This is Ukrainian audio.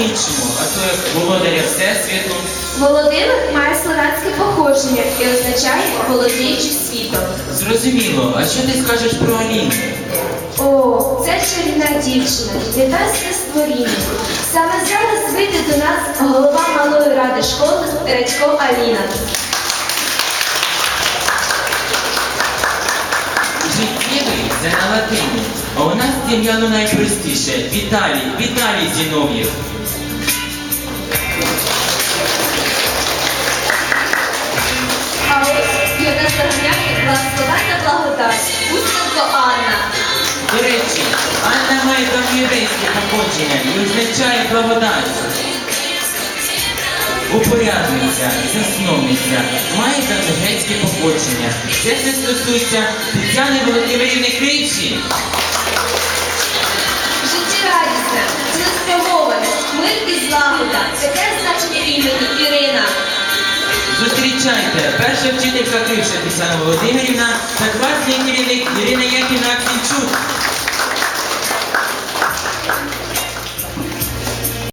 по-іншому, а то як володаря Всесвіту. Володимир має славянське походження і означає володіючи світом. Зрозуміло, а що ти скажеш про Аліну? О, це чарівна дівчина, небесне створіння. Саме зараз вийде до нас голова малої ради школи Радько Аліна. Життєвий це на латині, а у нас Дем'яну найпростіше. Віталій, Віталій Зінов'єв. До речі, Анна має давньоєврейське походження і означає благодать. Упорядниця, засновниця, має давньогрецьке походження. Це все стосується Тетяни Володимирівни Кривчі. Життєрадісне, цілеспрямоване, мир і злагода. Таке значення імені Ірина. Зустрічайте, перша вчителька Кривша Тетяна Володимирівна та класний керівник Ірина